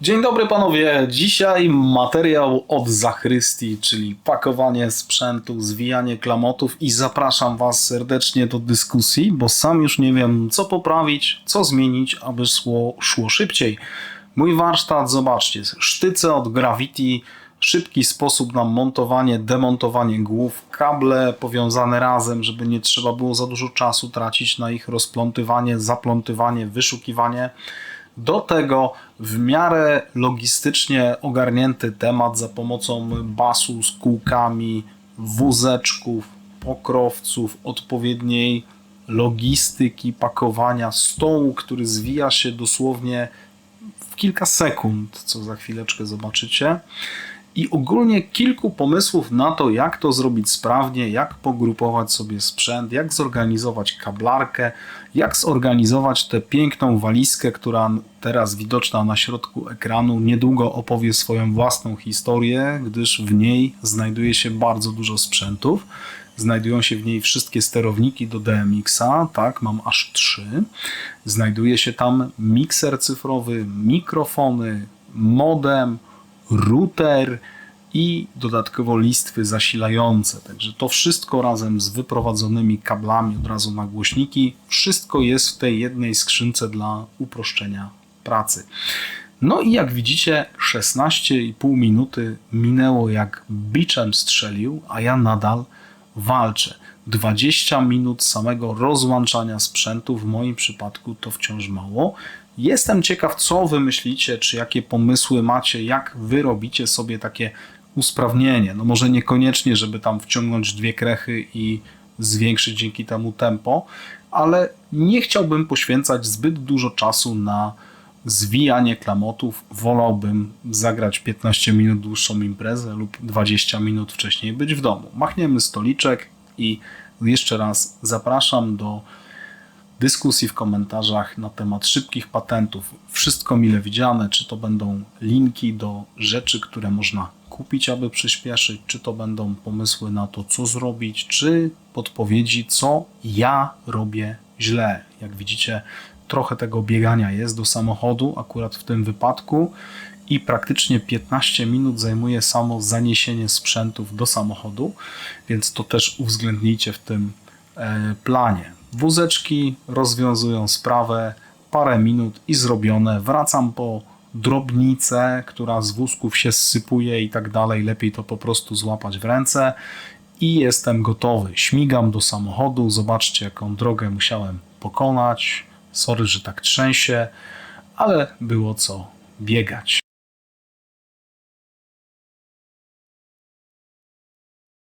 Dzień dobry panowie. Dzisiaj materiał od zachrystii, czyli pakowanie sprzętu, zwijanie klamotów i zapraszam was serdecznie do dyskusji, bo sam już nie wiem co poprawić, co zmienić, aby szło, szło szybciej. Mój warsztat, zobaczcie, sztyce od Gravity, szybki sposób na montowanie, demontowanie głów, kable powiązane razem, żeby nie trzeba było za dużo czasu tracić na ich rozplątywanie, zaplątywanie, wyszukiwanie. Do tego w miarę logistycznie ogarnięty temat za pomocą basu z kółkami, wózeczków, pokrowców, odpowiedniej logistyki pakowania stołu, który zwija się dosłownie w kilka sekund, co za chwileczkę zobaczycie. I ogólnie kilku pomysłów na to, jak to zrobić sprawnie, jak pogrupować sobie sprzęt, jak zorganizować kablarkę, jak zorganizować tę piękną walizkę, która teraz widoczna na środku ekranu, niedługo opowie swoją własną historię, gdyż w niej znajduje się bardzo dużo sprzętów. Znajdują się w niej wszystkie sterowniki do DMX-a, tak, mam aż trzy. Znajduje się tam mikser cyfrowy, mikrofony, modem, router i dodatkowo listwy zasilające. Także to wszystko razem z wyprowadzonymi kablami od razu na głośniki, wszystko jest w tej jednej skrzynce dla uproszczenia pracy. No i jak widzicie, 16,5 minuty minęło jak biczem strzelił, a ja nadal walczę. 20 minut samego rozłączania sprzętu, w moim przypadku to wciąż mało. Jestem ciekaw, co wymyślicie, czy jakie pomysły macie, jak wy robicie sobie takie usprawnienie. No może niekoniecznie, żeby tam wciągnąć dwie krechy i zwiększyć dzięki temu tempo, ale nie chciałbym poświęcać zbyt dużo czasu na zwijanie klamotów. Wolałbym zagrać 15 minut dłuższą imprezę lub 20 minut wcześniej być w domu. Machniemy stoliczek i jeszcze raz zapraszam do dyskusji w komentarzach na temat szybkich patentów. Wszystko mile widziane, czy to będą linki do rzeczy, które można kupić, aby przyspieszyć, czy to będą pomysły na to, co zrobić, czy podpowiedzi, co ja robię źle. Jak widzicie, trochę tego biegania jest do samochodu, akurat w tym wypadku, i praktycznie 15 minut zajmuje samo zaniesienie sprzętów do samochodu, więc to też uwzględnijcie w tym e, planie. Wózeczki rozwiązują sprawę, parę minut i zrobione. Wracam po drobnicę, która z wózków się zsypuje i tak dalej. Lepiej to po prostu złapać w ręce i jestem gotowy. Śmigam do samochodu. Zobaczcie, jaką drogę musiałem pokonać. Sorry, że tak trzęsie, ale było co biegać.